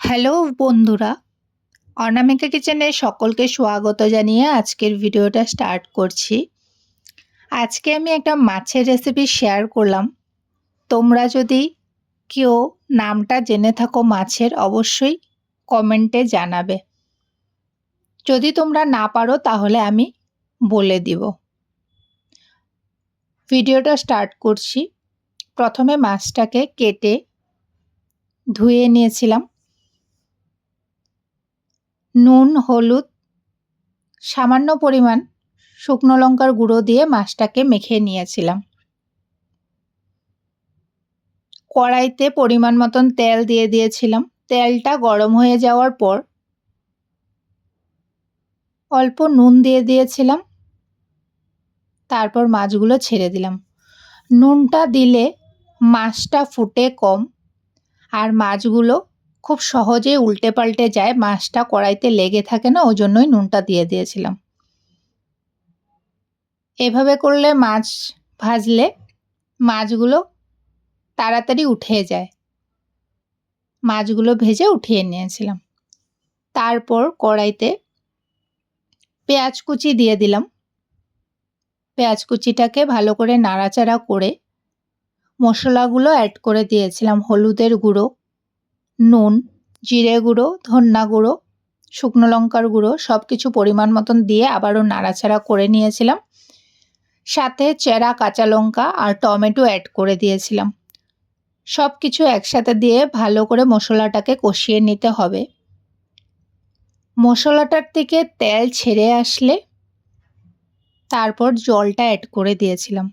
Hello বন্ধুরা, অনামিকা কিচেনে সকলকে স্বাগত জানিয়ে আজকের ভিডিওটা স্টার্ট করছি। আজকে আমি একটা মাছের রেসিপি শেয়ার করলাম। তোমরা যদি কেউ নামটা জেনে থাকো মাছের, অবশ্যই কমেন্টে জানাবে। যদি তোমরা না পারো, তাহলে আমি বলে দিব। ভিডিওটা স্টার্ট করছি। প্রথমে মাছটাকে কেটে ধুয়ে নিয়েছিলাম। নুন, হলুদ, সামান্য পরিমাণ শুকনো লঙ্কার গুঁড়ো দিয়ে মাছটাকে মেখে নিয়েছিলাম। কড়াইতে পরিমাণ মতন তেল দিয়ে দিয়েছিলাম। তেলটা গরম হয়ে যাওয়ার পর অল্প নুন দিয়ে দিয়েছিলাম। তারপর মাছগুলো ছেড়ে দিলাম। নুনটা দিলে মাছটা ফুটে কম আর মাছগুলো খুব সহজে উল্টে পাল্টে যায়, মাছটা কড়াইতে লেগে থাকে না ওই জন্যই নুনটা দিয়ে দিয়েছিলাম। এভাবে করলে মাছ ভাজলে মাছগুলো তাড়াতাড়ি উঠে যায়। মাছগুলো ভেজে উঠিয়ে নিয়েছিলাম। তারপর কড়াইতে পেঁয়াজ কুচি দিয়ে দিলাম। পেঁয়াজ কুচিটাকে ভালো করে নাড়াচাড়া করে মশলাগুলো অ্যাড করে দিয়েছিলাম, হলুদের গুঁড়ো। নুন, জিরে গুঁড়ো ধন্যা গুঁড়ো, শুকনো লঙ্কার গুঁড়ো সব কিছু পরিমাণ মতন দিয়ে আবারও নাড়াচাড়া করে নিয়েছিলাম। সাথে চেরা কাঁচা লঙ্কা আর টমেটো অ্যাড করে দিয়েছিলাম। সব কিছু একসাথে দিয়ে ভালো করে মশলাটাকে কষিয়ে নিতে হবে। মশলাটার থেকে তেল ছেড়ে আসলে তারপর জলটা অ্যাড করে দিয়েছিলাম।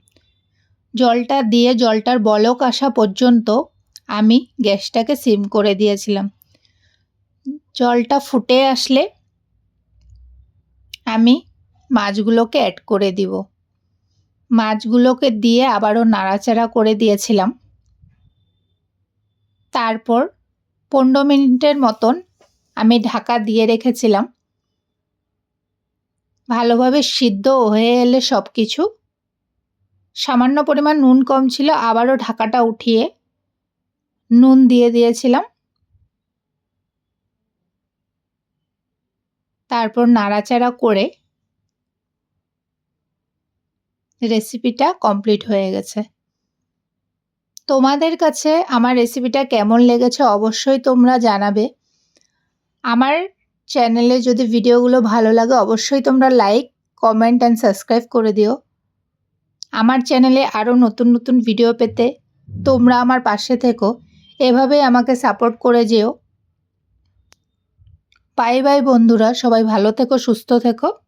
জলটা দিয়ে জলটার বলক আসা পর্যন্ত আমি গ্যাসটাকে সিম করে দিয়েছিলাম। জলটা ফুটে আসলে আমি মাছগুলোকে অ্যাড করে দিব। মাছগুলোকে দিয়ে আবারও নাড়াচাড়া করে দিয়েছিলাম। তারপর পনেরো মিনিটের মতন আমি ঢাকা দিয়ে রেখেছিলাম। ভালোভাবে সিদ্ধ হয়ে এলে সব কিছু সামান্য পরিমাণ নুন কম ছিল, আবারও ঢাকাটা উঠিয়ে নুন দিয়ে দিয়েছিলাম। তারপর নাড়াচাড়া করে রেসিপিটা কমপ্লিট হয়ে গেছে। তোমাদের কাছে আমার রেসিপিটা কেমন লেগেছে অবশ্যই তোমরা জানাবে। আমার চ্যানেলে যদি ভিডিওগুলো ভালো লাগে অবশ্যই তোমরা লাইক, কমেন্ট অ্যান্ড সাবস্ক্রাইব করে দিও। আমার চ্যানেলে আরও নতুন নতুন ভিডিও পেতে তোমরা আমার পাশে থেকো। এভাবেই আমাকে সাপোর্ট করে যেও। বাই বাই বন্ধুরা। সবাই ভালো থেকো সুস্থ থেকো।